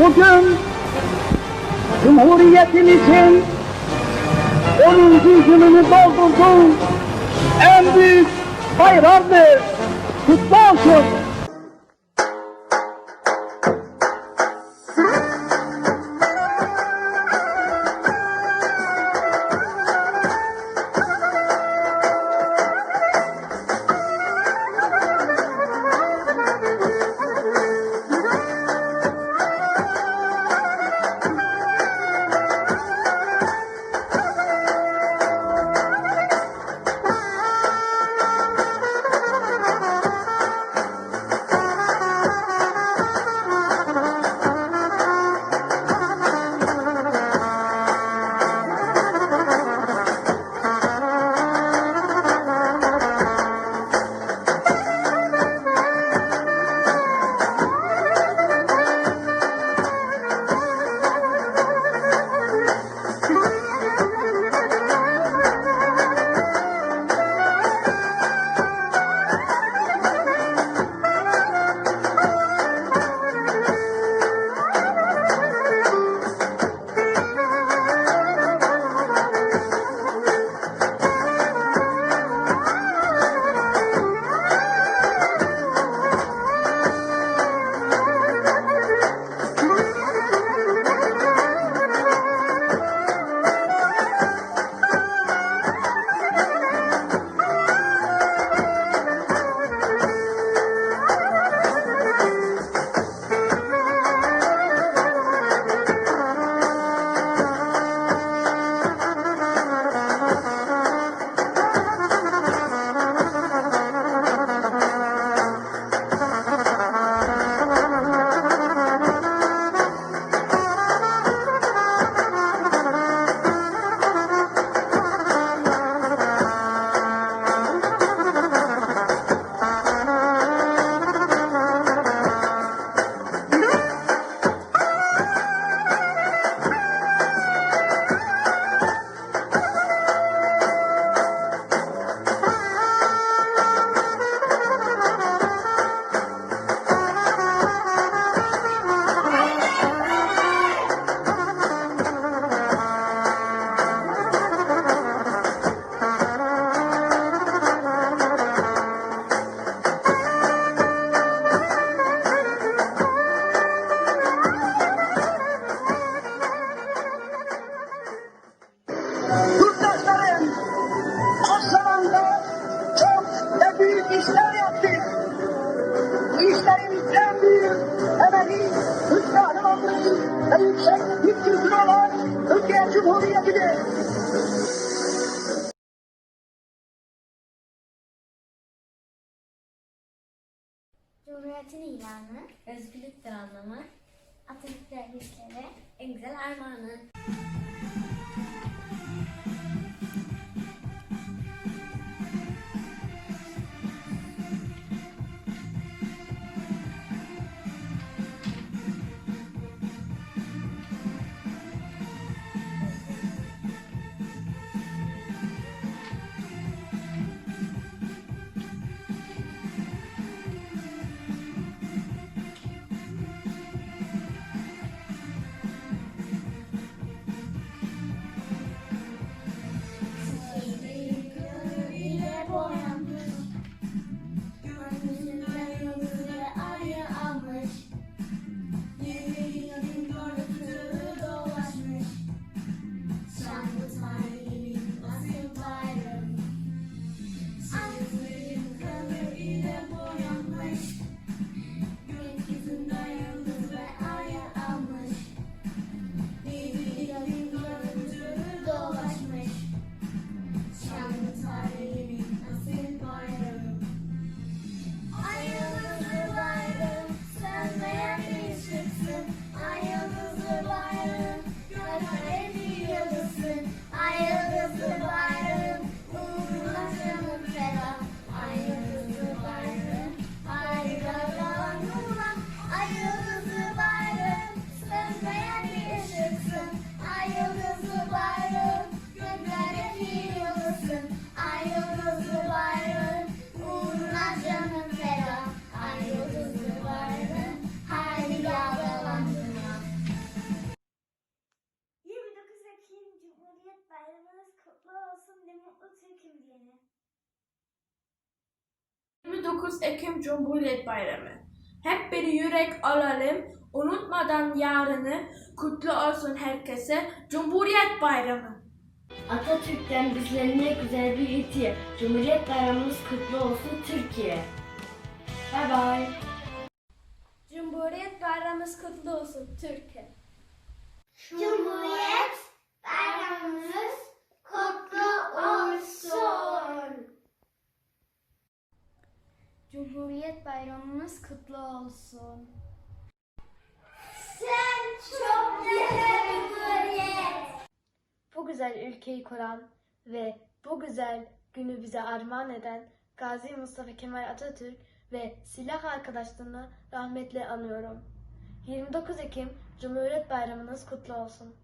bugün Cumhuriyetimizin 10. yılını doldurduğu en büyük bayramdır. Kutlu olsun. işler yaptık. Bu işlerin en büyük temeli Türk ve yüksek Türk kültürü olan Türkiye Cumhuriyeti'dir. Cumhuriyetin ilanı, özgürlüktür anlamı, Atatürk'ün en güzel armağanı. 29 Ekim Cumhuriyet Bayramı. Hep bir yürek alalım, unutmadan yarını, kutlu olsun herkese Cumhuriyet Bayramı. Atatürk'ten bizlere ne güzel bir hediye. Cumhuriyet Bayramımız kutlu olsun Türkiye. Bye bye. Cumhuriyet Bayramımız kutlu olsun Türkiye. Cumhuriyet Bayramımız kutlu olsun. Cumhuriyet Bayramımız kutlu olsun. Sen çok güzel Cumhuriyet. Bu güzel ülkeyi kuran ve bu güzel günü bize armağan eden Gazi Mustafa Kemal Atatürk ve silah arkadaşlarını rahmetle anıyorum. 29 Ekim Cumhuriyet Bayramınız kutlu olsun.